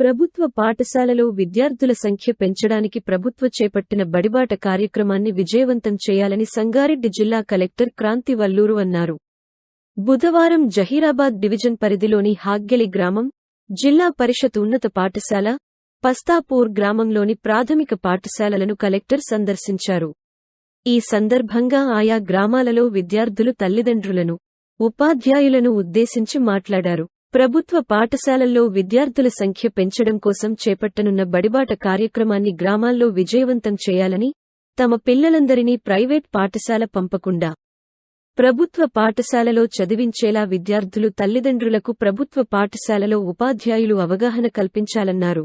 ప్రభుత్వ పాఠశాలలో విద్యార్థుల సంఖ్య పెంచడానికి ప్రభుత్వ చేపట్టిన బడిబాట కార్యక్రమాన్ని విజయవంతం చేయాలని సంగారెడ్డి జిల్లా కలెక్టర్ క్రాంతి వల్లూరు అన్నారు. బుధవారం జహీరాబాద్ డివిజన్ పరిధిలోని హాగ్గెలి గ్రామం జిల్లా పరిషత్ ఉన్నత పాఠశాల పస్తాపూర్ గ్రామంలోని ప్రాథమిక పాఠశాలలను కలెక్టర్ సందర్శించారు. ఈ సందర్భంగా ఆయా గ్రామాలలో విద్యార్థులు తల్లిదండ్రులను ఉపాధ్యాయులను ఉద్దేశించి మాట్లాడారు. ప్రభుత్వ పాఠశాలల్లో విద్యార్థుల సంఖ్య పెంచడం కోసం చేపట్టనున్న బడిబాట కార్యక్రమాన్ని గ్రామాల్లో విజయవంతం చేయాలని తమ పిల్లలందరినీ ప్రైవేట్ పాఠశాల పంపకుండా. ప్రభుత్వ పాఠశాలలో చదివించేలా విద్యార్థులు తల్లిదండ్రులకు ప్రభుత్వ పాఠశాలలో ఉపాధ్యాయులు అవగాహన కల్పించాలన్నారు.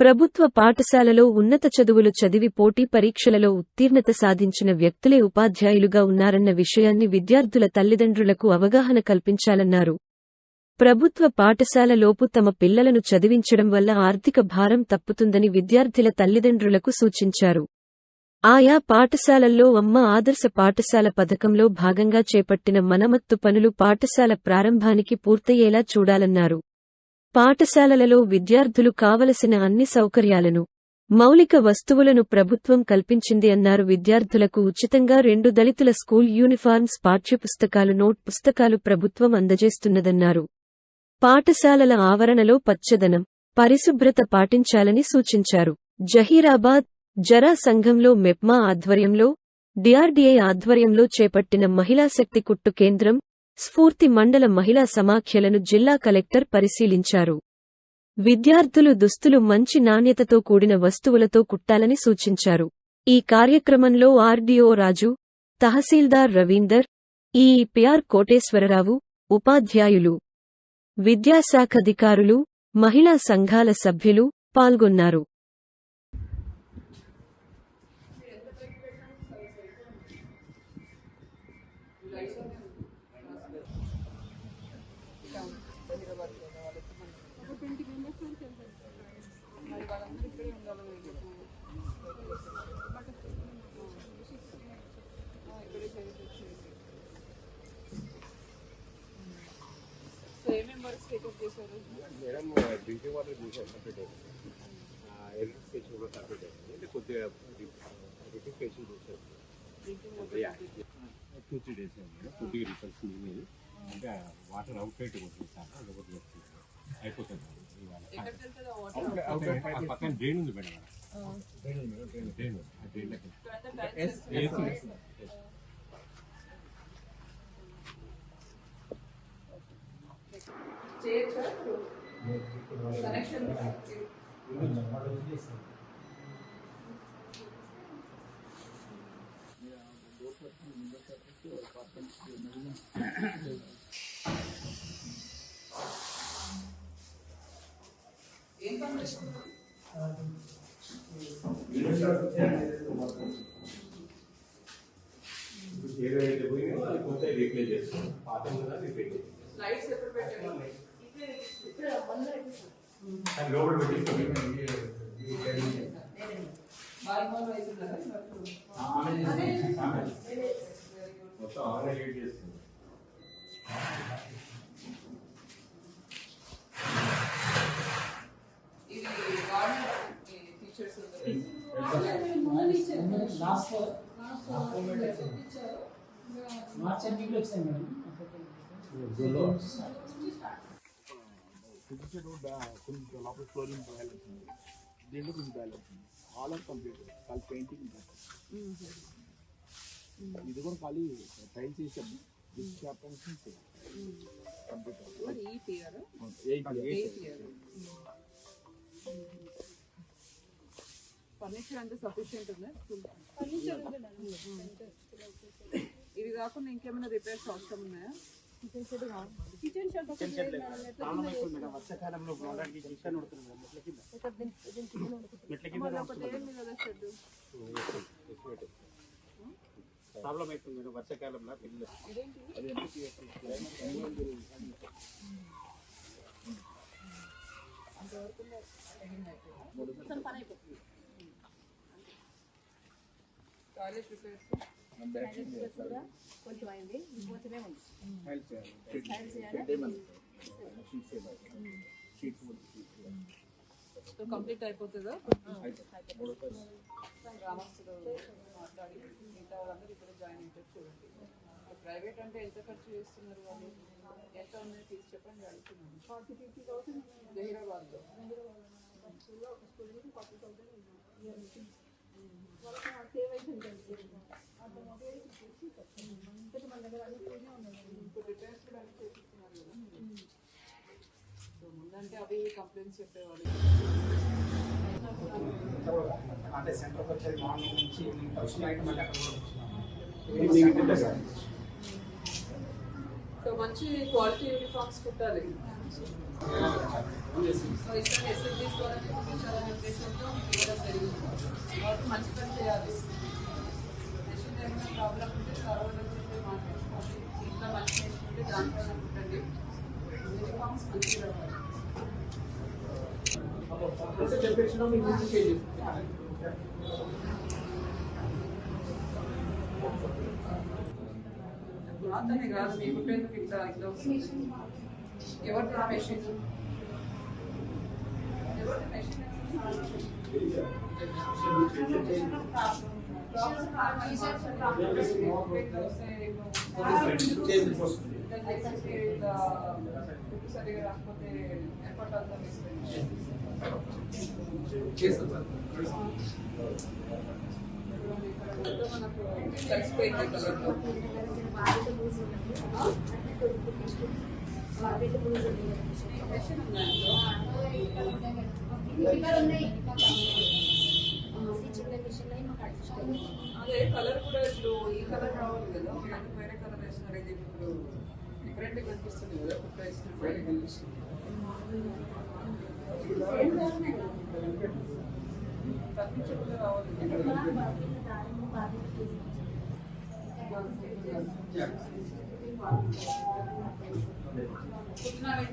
ప్రభుత్వ పాఠశాలలో ఉన్నత చదువులు చదివి పోటీ పరీక్షలలో ఉత్తీర్ణత సాధించిన వ్యక్తులే ఉపాధ్యాయులుగా ఉన్నారన్న విషయాన్ని విద్యార్థుల తల్లిదండ్రులకు అవగాహన కల్పించాలన్నారు. ప్రభుత్వ పాఠశాలలోపు తమ పిల్లలను చదివించడం వల్ల ఆర్థిక భారం తప్పుతుందని విద్యార్థుల తల్లిదండ్రులకు సూచించారు. ఆయా పాఠశాలల్లో అమ్మ ఆదర్శ పాఠశాల పథకంలో భాగంగా చేపట్టిన మనమత్తు పనులు పాఠశాల ప్రారంభానికి పూర్తయ్యేలా చూడాలన్నారు. పాఠశాలలలో విద్యార్థులు కావలసిన అన్ని సౌకర్యాలను మౌలిక వస్తువులను ప్రభుత్వం కల్పించింది అన్నారు. విద్యార్థులకు ఉచితంగా రెండు దళితుల స్కూల్ యూనిఫార్మ్స్ పాఠ్యపుస్తకాలు నోట్ పుస్తకాలు ప్రభుత్వం అందజేస్తున్నదన్నారు. పాఠశాలల ఆవరణలో పచ్చదనం పరిశుభ్రత పాటించాలని సూచించారు. జహీరాబాద్ జరా సంఘంలో మెప్మా ఆధ్వర్యంలో డిఆర్డీఏ ఆధ్వర్యంలో చేపట్టిన మహిళా శక్తి కుట్టు కేంద్రం స్ఫూర్తి మండల మహిళా సమాఖ్యలను జిల్లా కలెక్టర్ పరిశీలించారు. విద్యార్థులు దుస్తులు మంచి నాణ్యతతో కూడిన వస్తువులతో కుట్టాలని సూచించారు. ఈ కార్యక్రమంలో ఆర్డీఓ రాజు తహసీల్దార్ రవీందర్ ఈఈపిఆర్ కోటేశ్వరరావు ఉపాధ్యాయులు విద్యాశాఖధికారులు మహిళా సంఘాల సభ్యులు పాల్గొన్నారు. సో ఏమేమి వర్క్స్ టేకప్ చేశారు మేడం డ్రింకింగ్ వాటర్ చూసాను సపరేట్ ఎలక్ట్రిఫికేషన్ కూడా సపరేట్ అంటే కొద్దిగా రిఫికేషన్ చూసాను టూ త్రీ డేస్ కొద్దిగా రిఫల్స్ మిగిలింది అంటే వాటర్ అవుట్ సైడ్ కొట్టింది సార్ అదొకటి అయిపోతుంది పక్కన డ్రైన్ ఉంది మేడం డ్రైన్ ఉంది మేడం డ్రైన్ కనెక్షన్ ఏం కంప్లీషన్ ఏదో అయితే పోయిందో అది కొత్త రీప్లేస్ చేస్తాం పాత కూడా రిపేర్ చేస్తాం లైట్స్ ఎప్పుడు పెట్టారు అది లోపల పెట్టిస్తాం బాల్మోన్ వైపు ఉన్నారా మొత్తం ఆన్ లీడ్ చేస్తుంది ఇది గార్డెన్ టీచర్స్ లాస్ట్ మార్చ్ ఎండింగ్లో వచ్చాయి మేడం కిచెన్ కొంచెం లోపల ఫ్లోరింగ్ బ్యాలెన్స్ ఉంది దీంట్లో కొంచెం బ్యాలెన్స్ ఉంది ఆల్ ఆర్ కంప్లీట్ ఖాళీ పెయింటింగ్ ఇది కూడా ఖాళీ ఎయిట్ ఇయర్ ఫర్నిచర్ అంతా సఫిషియెంట్ ఉందా? ఇవి కాకుండా ఇంకేమైనా రిపేర్స్ అవసరం ఉన్నాయా? వర్షాకాలంలో ప్రాబ్లం అవుతుంది మేడం వర్షాకాలంలో పిల్లలు అది టాయిలెట్ రిపేర్స్ కొంచెం అయింది కొంచెమే ఉంది సో కంప్లీట్ అయిపోతుందా గ్రామస్తులు మాట్లాడి మిగతా వాళ్ళందరూ ఇక్కడ జాయిన్ అవుతారు చూడండి ప్రైవేట్ అంటే ఎంత ఖర్చు చేస్తున్నారు వాళ్ళు ఎంత ఉన్నాయో తీసి చెప్పండి అడుగుతున్నాను ఫార్టీ ఫిఫ్టీ థౌసండ్ జహీరాబాద్లో ఇప్పుడు రిటైర్స్ కూడా అన్ని వాళ్ళకి కదా సో ముందంటే అవి కంప్లైంట్స్ చెప్పేవాళ్ళు అంటే వచ్చేది మార్నింగ్ నుంచి ఈవినింగ్ నైట్ మళ్ళీ అక్కడ సో మంచి క్వాలిటీ యూనిఫామ్స్ కుట్టాలి. సో ఇక్కడ ఎస్ఎల్జీస్ ద్వారా చూపించాలనే ఉద్దేశంతో మంచి పని చేయాలి. ఏమైనా ప్రాబ్లం ఉంటే సర్వర్లో చెప్పి మాట్లాడుకోండి ఇంట్లో మంచి మెషిన్ ఉంటే దాంట్లో కుట్టండి యూనిఫామ్స్ మంచిగా రావాలి చెప్పేసిన మీకు మంచి చేయాలి మాత్రమే కాదు మీ కుట్టేందుకు ఇట్లా ఇట్లా వస్తుంది ఎవరిది ఆ మెషిన్ ఎవరిది మెషిన్ సరిగా రాకపోతే ఎఫర్ట్ అంతా సార్ మనకు కలిసిపోయింది అదే కలర్ కూడా ఇప్పుడు ఈ కలర్ రావాలి కదా. మనకి వేరే కలర్ వేస్తున్నారు. ఇప్పుడు డిఫరెంట్ కనిపిస్తుంది కదా. కుట్ట వేస్తున్నారు కనిపిస్తుంది. తప్పించకుండా రావాలి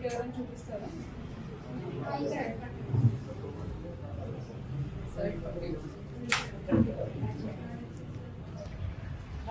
ఎవరైనా చూపిస్తారా? సరే పక్కకి.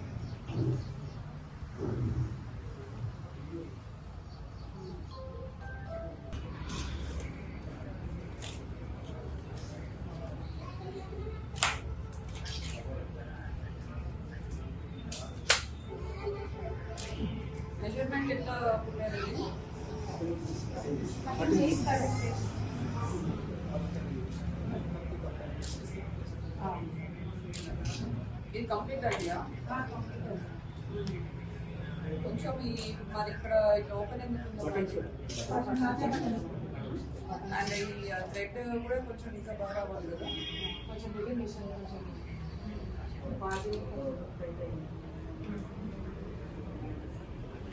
మెజర్మెంట్ ఎట్లా ఇది? కంప్లీట్ కొంచెం ఈ మరి ఇక్కడ ఇట్లా ఓపెన్ ఎందుకు అండ్ ఈ థ్రెడ్ కూడా కొంచెం ఇంకా బాగా అవ్వాలి కదా కొంచెం కొంచెం బాగా